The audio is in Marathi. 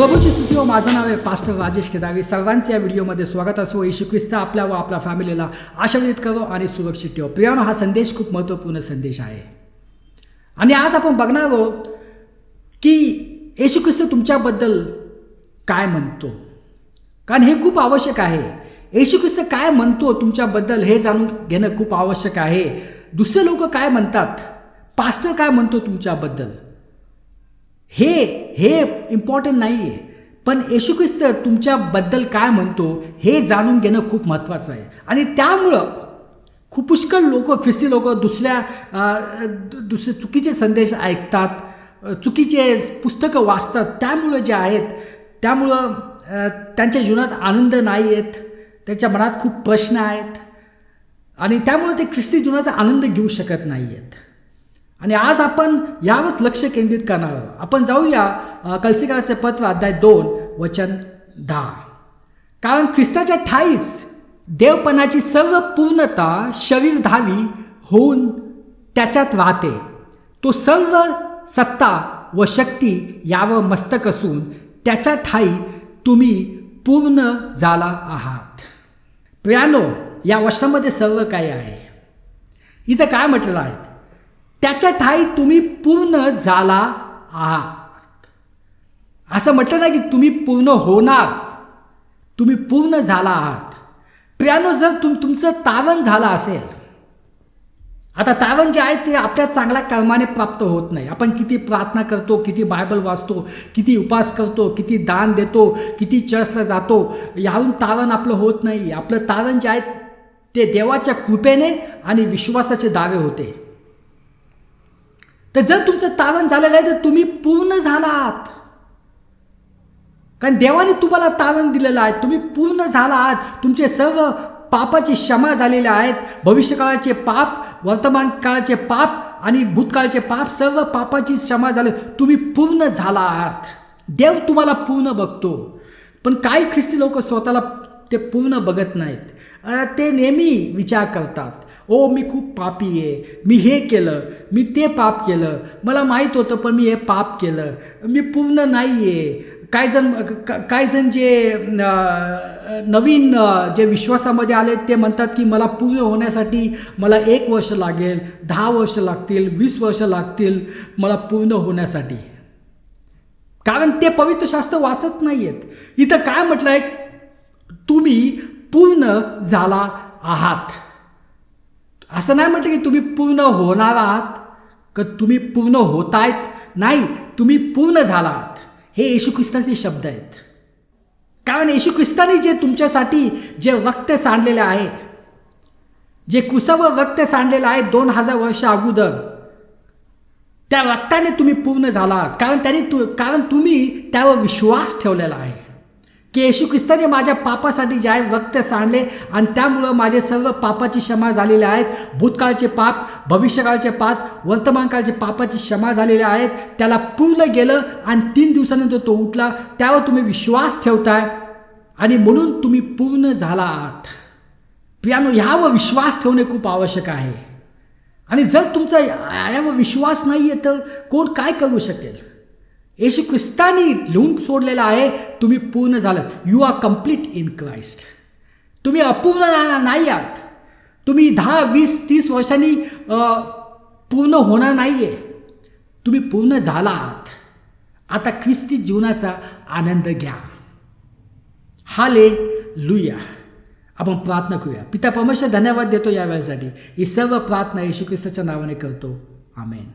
प्रभूची स्तुती हो. माझं नाव आहे पास्टर राजेश केदावी सर्वांचे या व्हिडिओमध्ये स्वागत असो. येशू ख्रिस्त आपल्या व आपल्या फॅमिलीला आशावित करो आणि सुरक्षित ठेव प्रियानो हा संदेश खूप महत्त्वपूर्ण संदेश आहे. आणि आज आपण बघणार आहोत की येशू ख्रिस्त तुमच्याबद्दल काय म्हणतो? कारण हे खूप आवश्यक आहे. येशू ख्रिस्त काय म्हणतो तुमच्याबद्दल हे जाणून घेणं खूप आवश्यक आहे. दुसरे लोक काय म्हणतात? पास्टर काय म्हणतो तुमच्याबद्दल? हे हे इम्पॉर्टंट नाही आहे पण येशू ख्रिस्त तुमच्याबद्दल काय म्हणतो हे जाणून घेणं खूप महत्त्वाचं आहे. आणि त्यामुळं खूप पुष्कळ लोक ख्रिस्ती लोक दुसऱ्या दु- दुसरे चुकीचे संदेश ऐकतात चुकीचे पुस्तकं वाचतात. त्यामुळं जे आहेत त्यामुळं त्यांच्या जीवनात आनंद नाही आहेत त्यांच्या मनात खूप प्रश्न आहेत. आणि त्यामुळे ते ख्रिस्ती जीवनाचा आनंद घेऊ शकत नाही आहेत आणि आज आपण यावरच लक्ष केंद्रित करणार आहोत. आपण जाऊया कलसिकाचे पत्र अध्याय दोन वचन दहा. कारण ख्रिस्ताच्या ठाईस देवपणाची सर्व पूर्णता शरीर धावी होऊन त्याच्यात राहते. तो सर्व सत्ता व शक्ती यावर मस्तक असून त्याच्या ठाई तुम्ही पूर्ण झाला आहात. प्रियानो या वर्षामध्ये सर्व काही आहे. इथं काय म्हटलेलं आहे? त्याच्या ठाई तुम्ही पूर्ण झाला आहात. असं म्हटलं ना की तुम्ही पूर्ण होणार. तुम्ही पूर्ण झाला आहात. प्रियानो जर तुम तुमचं तारण झालं असेल आता तारण जे आहे ते आपल्या चांगल्या कर्माने प्राप्त होत नाही. आपण किती प्रार्थना करतो किती बायबल वाचतो किती उपास करतो किती दान देतो किती चर्चला जातो याहून तारण आपलं होत नाही. आपलं तारण जे आहे ते देवाच्या कृपेने आणि विश्वासाचे दावे होते. तर जर तुमचं तारण झालेलं आहे तर तुम्ही पूर्ण झाला आहात कारण देवाने तुम्हाला तारण दिलेलं आहे तुम्ही पूर्ण झाला आहात तुमचे सर्व पापाची क्षमा झालेले आहेत. भविष्यकाळाचे पाप वर्तमान काळाचे पाप आणि भूतकाळाचे पाप सर्व पापाची क्षमा झाले. तुम्ही पूर्ण झाला आहात देव तुम्हाला पूर्ण बघतो. पण काही ख्रिस्ती लोक स्वतःला ते पूर्ण बघत नाहीत. ते नेहमी विचार करतात. ओ मी खूप पापी आहे. मी हे केलं मी ते पाप केलं. मला माहीत होतं पण मी हे पाप केलं. मी पूर्ण नाही आहे काय जण काय जण जे नवीन जे विश्वासामध्ये आले ते म्हणतात की मला पूर्ण होण्यासाठी मला एक वर्ष लागेल दहा वर्ष लागतील वीस वर्ष लागतील मला पूर्ण होण्यासाठी. कारण ते पवित्र शास्त्र वाचत नाही आहेत इथं काय म्हटलं आहे तुम्ही पूर्ण झाला आहात. असं नाही म्हटलं की तुम्ही पूर्ण होणार आहात का तुम्ही पूर्ण होत आहेत नाही तुम्ही पूर्ण झालात. हे येशू ख्रिस्ताचे शब्द आहेत. कारण येशू ख्रिस्ताने जे तुमच्यासाठी जे रक्त सांडलेलं आहे जे कुसावर रक्त सांडलेलं आहे दोन हजार वर्ष अगोदर त्या रक्ताने तुम्ही पूर्ण झाला आहात कारण त्याने तु कारण तुम्ही त्यावर विश्वास ठेवलेला आहे. की येशू ख्रिस्ताने माझ्या पापासाठी जे आहे वक्त सांडले आणि त्यामुळं माझे सर्व पापाची क्षमा झालेले आहेत. भूतकाळचे पाप भविष्यकाळचे पाप वर्तमानकाळचे पापाची क्षमा झालेले आहेत. त्याला पूर्ण गेलं आणि तीन दिवसानंतर तो उठला. त्यावर तुम्ही विश्वास ठेवताय आणि म्हणून तुम्ही पूर्ण झाला आहात प्रियानो ह्यावर विश्वास ठेवणे खूप आवश्यक आहे. आणि जर तुमचा यावर विश्वास नाही आहे तर कोण काय करू शकेल? येशू ख्रिस्तानी लिहून सोडलेलं आहे तुम्ही पूर्ण झालं you are complete in Christ तुम्ही अपूर्ण राहणार नाही आहात. तुम्ही दहा वीस तीस वर्षांनी पूर्ण होणार नाही आहे तुम्ही पूर्ण झाला आहात. आता ख्रिस्ती जीवनाचा आनंद घ्या. हाले लुया आपण प्रार्थना करूया. पिता परमेश्वर धन्यवाद देतो या वेळेसाठी. ही सर्व प्रार्थना येशू ख्रिस्ताच्या नावाने करतो. आमेन.